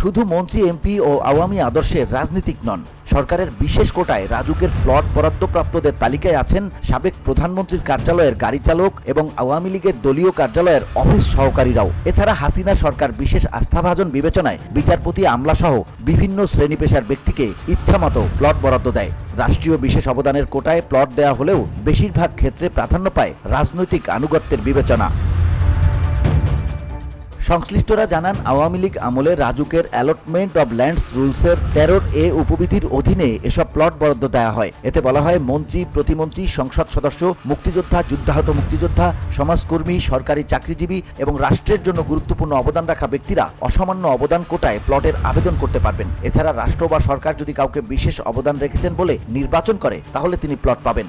শুধু মন্ত্রী এমপি ও আওয়ামী আদর্শের রাজনীতিক নন, সরকারের বিশেষ কোটায় রাজুকের প্লট বরাদ্দপ্রাপ্তদের তালিকায় আছেন সাবেক প্রধানমন্ত্রীর কার্যালয়ের গাড়ি চালক এবং আওয়ামী লীগের দলীয় কার্যালয়ের অফিস সহকারীরাও। এছাড়া হাসিনা সরকার বিশেষ আস্থাভাজন বিবেচনায় বিচারপতি আমলাসহ বিভিন্ন শ্রেণি পেশার ব্যক্তিকে ইচ্ছামতো প্লট বরাদ্দ দেয়। রাষ্ট্রীয় বিশেষ অবদানের কোটায় প্লট দেওয়া হলেও বেশিরভাগ ক্ষেত্রে প্রাধান্য পায় রাজনৈতিক আনুগত্যের বিবেচনা। সংশ্লিষ্টরা জানান, আওয়ামী লীগ আমলে রাজুকের অ্যালটমেন্ট অব ল্যান্ডস রুলসের তেরোর এ উপবিধির অধীনে এসব প্লট বরাদ্দ দেওয়া হয়। এতে বলা হয়, মন্ত্রী, প্রতিমন্ত্রী, সংসদ সদস্য, মুক্তিযোদ্ধা, যুদ্ধাহত মুক্তিযোদ্ধা, সমাজকর্মী, সরকারি চাকরিজীবী এবং রাষ্ট্রের জন্য গুরুত্বপূর্ণ অবদান রাখা ব্যক্তিরা অসামান্য অবদান কোটায় প্লটের আবেদন করতে পারবেন। এছাড়া রাষ্ট্র বা সরকার যদি কাউকে বিশেষ অবদান রেখেছেন বলে নির্বাচন করে, তাহলে তিনি প্লট পাবেন।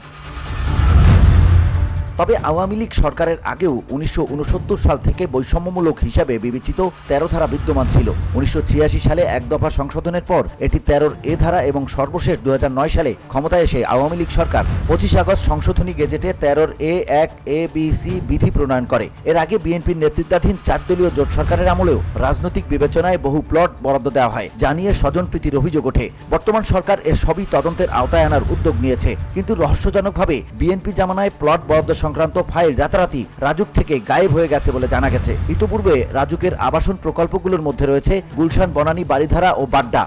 তবে আওয়ামী লীগ সরকারের আগেও উনিশশো উনসত্তর সাল থেকে বৈষম্যমূলক হিসাবে বিবেচিত তেরো ধারা বিদ্যমান ছিল। উনিশশো ছিয়াশি সালে এক দফা সংশোধনের পর এটি তেরোর এ ধারা এবং সর্বশেষ দু হাজার নয় সালে ক্ষমতায় এসে আওয়ামী লীগ সরকার পঁচিশ আগস্ট সংশোধনী গেজেটে তেরোর এ, এক, এ, বি, সি বিধি প্রণয়ন করে। এর আগে বিএনপির নেতৃত্বাধীন চার দলীয় জোট সরকারের আমলেও রাজনৈতিক বিবেচনায় বহু প্লট বরাদ্দ দেওয়া হয় জানিয়ে স্বজনপ্রীতির অভিযোগ ওঠে। বর্তমান সরকার এর সবই তদন্তের আওতায় আনার উদ্যোগ নিয়েছে, কিন্তু রহস্যজনকভাবে বিএনপি জামানায় প্লট বরাদ্দ সংক্রান্ত ফাইল রাতারাতি রাজুক থেকে গায়েব হয়ে গেছে বলে জানা গেছে। ইতোপূর্বে রাজুকের আবাসন প্রকল্পগুলোর মধ্যে রয়েছে গুলশান, বনানী বাড়িধারা ও বাড্ডা।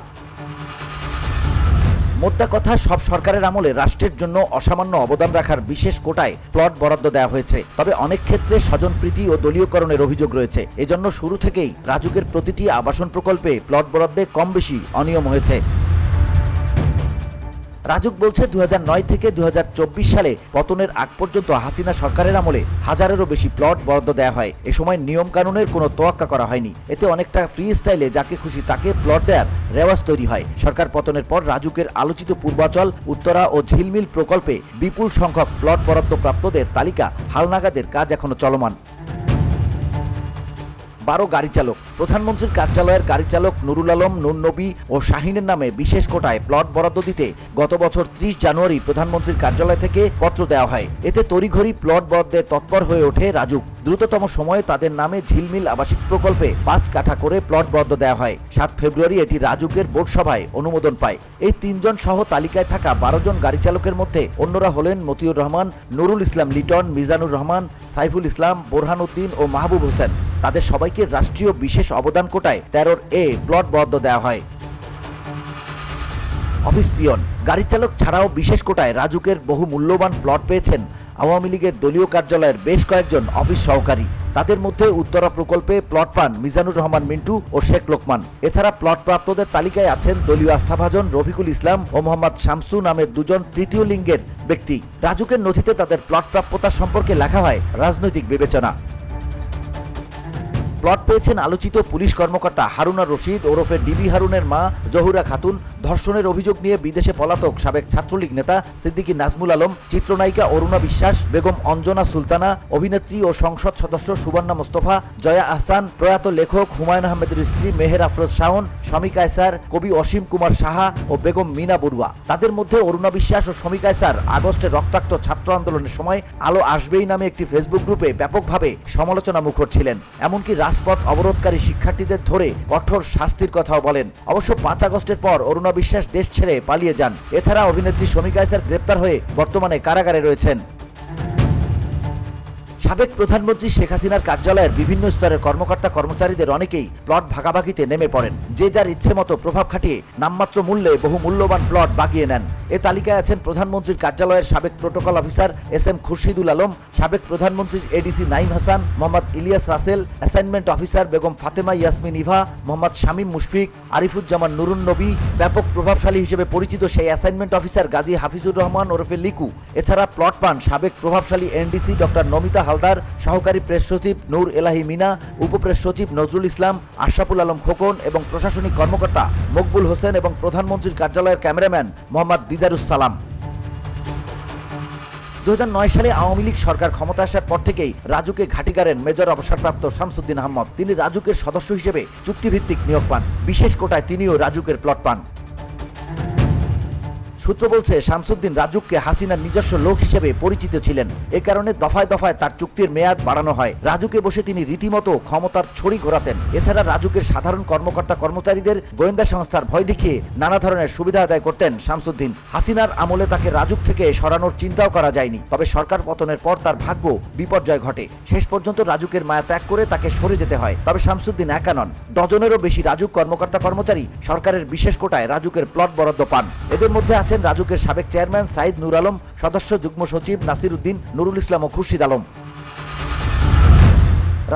মোদ্দা কথা, সব সরকারের আমলে রাষ্ট্রের জন্য অসামান্য অবদান রাখার বিশেষ কোটায় প্লট বরাদ্দ দেওয়া হয়েছে। তবে অনেক ক্ষেত্রে স্বজনপ্রীতি ও দলীয়করণের অভিযোগ রয়েছে। এজন্য শুরু থেকেই রাজুকের প্রতিটি আবাসন প্রকল্পে প্লট বরাদ্দে কম বেশি অনিয়ম হয়েছে। রাজুক বলছে দু হাজার নয় থেকে দু হাজার চব্বিশ সালে পতনের আগ পর্যন্ত হাসিনা সরকারের আমলে হাজারেরও বেশি প্লট বরাদ্দ দেওয়া হয়। এ সময় নিয়ম কানুনের কোনো তোয়াক্কা করা হয়নি। এতে অনেকটা ফ্রি স্টাইলে যাকে খুশি তাকে প্লট দেওয়ার রেওয়াজ তৈরি হয়। সরকার পতনের পর রাজুকের আলোচিত পূর্বাচল, উত্তরা ও ঝিলমিল প্রকল্পে বিপুল সংখ্যক প্লট বরাদ্দ প্রাপ্তদের তালিকা হালনাগাদের কাজ এখনও চলমান। বারো গাড়ি চালক প্রধানমন্ত্রীর কার্যালয়ের গাড়ি চালক নুরুল আলম, নুর নবী ও শাহিনের নামে বিশেষ কোটায় প্লট বরাদ্দ দিতে গত বছর ত্রিশ জানুয়ারি প্রধানমন্ত্রীর কার্যালয় থেকে পত্র দেওয়া হয়। এতে তড়িঘড়ি প্লট বরাদ্দে তৎপর হয়ে ওঠে রাজুক দ্রুততম সময়ে তাদের নামে ঝিলমিল আবাসিক প্রকল্পে পাঁচ কাঠা করে প্লট বরাদ্দ দেওয়া হয়। সাত ফেব্রুয়ারি এটি রাজুকের বোর্ড সভায় অনুমোদন পায়। এই তিনজন সহ তালিকায় থাকা বারো জন গাড়ি চালকের মধ্যে অন্যরা হলেন মতিউর রহমান, নুরুল ইসলাম লিটন, মিজানুর রহমান, সাইফুল ইসলাম, বোরহান উদ্দিন ও মাহবুব হোসেন। তাদের সবাইকে রাষ্ট্রীয় বিশেষ অবদান কোটায় তেরোর এ প্লট বরাদ্দ দেওয়া হয়। অফিস পিয়ন, গাড়ি চালক ছাড়াও বিশেষ কোটায় রাজুকের বহু মূল্যবান প্লট পেয়েছেন। আওয়ামী লীগের দলীয় কার্যালয়ের বেশ কয়েকজন অফিস সহকারী। তাদের মধ্যে উত্তরা প্রকল্পে প্লট পান মিজানুর রহমান মিন্টু ও শেখ লোকমান। এছাড়া প্লট প্রাপ্তদের তালিকায় আছেন দলীয় আস্থাভাজন রফিকুল ইসলাম ও মোহাম্মদ শামসু নামের দুজন তৃতীয় লিঙ্গের ব্যক্তি। রাজুকের নথিতে তাদের প্লট প্রাপ্যতা সম্পর্কে লেখা হয় রাজনৈতিক বিবেচনা। প্লট পেয়েছেন আলোচিত পুলিশ কর্মকর্তা হারুনা রশিদ, ওরফে ডিবি হারুনের মা জহুরা খাতুন। ধর্ষণের অভিযোগ নিয়ে বিদেশে পলাতক সাবেক ছাত্রলীগ নেতা সিদ্দিকী নাজমুল আলম, চিত্রনায়িকা অরুণা বিশ্বাস, বেগম অঞ্জনা সুলতানা, অভিনেত্রী ও সংসদ সদস্য সুবর্ণা মোস্তফা, জয়া আহসান, প্রয়াত লেখক হুমায়ুন আহমেদের স্ত্রী মেহের আফরোজ শাওন, স্বামী কায়সার, কবি অসীম কুমার সাহা ও বেগম মিনা বড়ুয়া। তাদের মধ্যে অরুণা বিশ্বাস ও স্বামী কায়সার আগস্টে রক্তাক্ত ছাত্র আন্দোলনের সময় আলো আসবেই নামে একটি ফেসবুক গ্রুপে ব্যাপকভাবে সমালোচনা মুখর ছিলেন। এমনকি রাজপথ অবরোধকারী শিক্ষার্থীদের ধরে কঠোর শাস্তির কথাও বলেন। অবশ্য পাঁচ আগস্টের পর অরুণা বিশ্বাস দেশ ছেড়ে পালিয়ে যান। এছাড়া অভিনেত্রী শমী কায়সার গ্রেপ্তার হয়ে বর্তমানে কারাগারে রয়েছেন। সাবেক প্রধানমন্ত্রী শেখ হাসিনার কার্যালয়ের বিভিন্ন স্তরের কর্মকর্তা কর্মচারীদের অনেকেই প্লট ভাগাভাগিতে নেমে পড়েন। যে যার ইচ্ছে মতো প্রভাব খাটিয়ে নামমাত্র মূল্যে বহু মূল্যবান প্লট বাগিয়ে নেন। এ তালিকায় আছেন প্রধানমন্ত্রীর কার্যালয়ের সাবেক protocol officer S M Khurshidul Alam, সাবেক প্রধানমন্ত্রীর ADC Naim Hasan, Mohammad Ilias Rasel, assignment officer Begum Fatema Yasmin Eva, Mohammad Shamim Mushfiq, Arifuzzaman Nurun Nabi, ব্যাপক প্রভাবশালী হিসেবে পরিচিত সেই অ্যাসাইনমেন্ট অফিসার গাজী হাফিজুর রহমান ওরফে লিকু। এছাড়া প্লট পান সাবেক প্রভাবশালী এনডিসি ডক্টর নমিতা হালদার, সহকারী প্রেস সচিব নূর এলাহি মিনা, উপপ্রেস সচিব নজরুল ইসলাম, আশরাফুল আলম খোকন এবং প্রশাসনিক কর্মকর্তা মকবুল হোসেন এবং প্রধানমন্ত্রীর কার্যালয়ের ক্যামেরাম্যান মোহাম্মদ দিদারুস সালাম দু সালে আওয়ামী লীগ সরকার ক্ষমতা আসার পর থেকেই রাজুকে ঘাটি গাড়েন মেজর অবসরপ্রাপ্ত শামসুদ্দিন আহমদ। তিনি রাজুকের সদস্য হিসেবে চুক্তিভিত্তিক নিয়োগ পান। বিশেষ কোটায় তিনিও রাজুকের প্লট পান। সূত্র বলছে, শামসুদ্দিন রাজুককে হাসিনার নিজস্ব লোক হিসেবে পরিচিত ছিলেন। এ কারণে দফায় দফায় তার চুক্তির মেয়াদ বাড়ানো হয়। রাজুকে বসে তিনি রীতিমতো ক্ষমতার ছড়ি ঘোরাতেন। এছাড়া রাজুকের সাধারণ কর্মকর্তা কর্মচারীদের গোয়েন্দা সংস্থার ভয় দেখিয়ে নানা ধরনের সুবিধা আদায় করতেন শামসুদ্দিন। হাসিনার আমলে তাকে রাজুক থেকে সরানোর চিন্তাও করা যায়নি। তবে সরকার পতনের পর তার ভাগ্য বিপর্যয় ঘটে। শেষ পর্যন্ত রাজুকের মায়া ত্যাগ করে তাকে সরে যেতে হয়। তবে শামসুদ্দিন একা নন। ডজনেরও বেশি রাজুক কর্মকর্তা কর্মচারী সরকারের বিশেষ কোটায় রাজুকের প্লট বরাদ্দ পান। এদের মধ্যে আছেন রাজুকের সাবেক চেয়ারম্যান সাইদ নুর আলম, সদস্য যুগ্ম সচিব নাসির উদ্দিন নুরুল ইসলাম ও খুরশিদ আলম।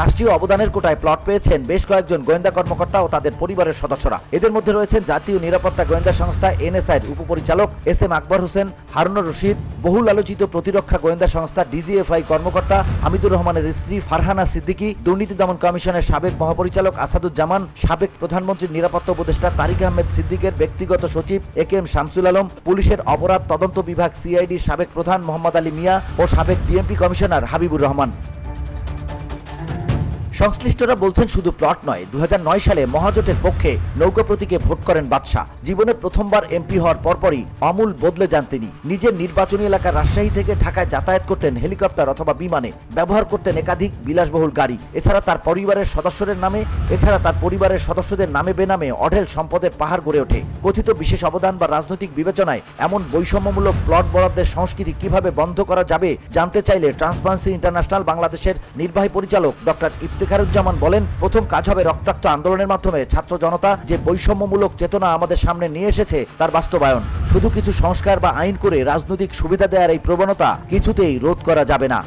রাষ্ট্রীয় অবদানের কোটায় প্লট পেয়েছেন বেশ কয়েকজন গোয়েন্দা কর্মকর্তা ও তাদের পরিবারের সদস্যরা। এদের মধ্যে রয়েছেন জাতীয় নিরাপত্তা গোয়েন্দা সংস্থা এনএসআইয়ের উপপরিচালক এস এম আকবর হোসেন, হারুনুর রশিদ, বহুল আলোচিত প্রতিরক্ষা গোয়েন্দা সংস্থা ডিজিএফআই কর্মকর্তা হামিদুর রহমানের স্ত্রী ফারহানা সিদ্দিকী, দুর্নীতি দমন কমিশনের সাবেক মহাপরিচালক আসাদুজ্জামান, সাবেক প্রধানমন্ত্রীর নিরাপত্তা উপদেষ্টা তারিক আহমেদ সিদ্দিকের ব্যক্তিগত সচিব A K M Shamsul Alam, পুলিশের অপরাধ তদন্ত বিভাগ সিআইডি সাবেক প্রধান মোহাম্মদ আলী মিয়া ও সাবেক ডিএমপি কমিশনার হাবিবুর রহমান। সংশ্লিষ্টরা বলছেন শুধু প্লট নয় দু সালে মহাজোটের পক্ষে নৌকা প্রতীকে ভোট করেন বাদশাহ। জীবনে প্রথমবার এমপি হওয়ার পরপরই আমূল বদলে যান তিনি। নিজের নির্বাচনী এলাকা রাজশাহী থেকে ঢাকায় যাতায়াত করতেন হেলিকপ্টার অথবা বিমানে। ব্যবহার করতেন একাধিক বিলাসবহুল গাড়ি। এছাড়া তার পরিবারের সদস্যদের নামে, এছাড়া তার পরিবারের সদস্যদের নামে বেনামে অঢেল সম্পদের পাহাড় গড়ে ওঠে। কথিত বিশেষ অবদান বা রাজনৈতিক বিবেচনায় এমন বৈষম্যমূলক প্লট বরাদ্দের সংস্কৃতি কীভাবে বন্ধ করা যাবে জানতে চাইলে ট্রান্সপারেন্সি ইন্টারন্যাশনাল বাংলাদেশের নির্বাহী পরিচালক ডক্টর ইফতেখারুজ্জামান বলেন, প্রথম কাজ হবে রক্তাক্ত আন্দোলনের মাধ্যমে ছাত্র জনতা যে বৈষম্যমূলক চেতনা আমাদের সামনে নিয়ে এসেছে, তার বাস্তবায়ন। শুধু কিছু সংস্কার বা আইন করে রাজনৈতিক সুবিধা দেওয়ার এই প্রবণতা কিছুতেই রোধ করা যাবে না।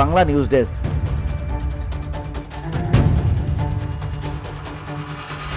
Bangla news desk.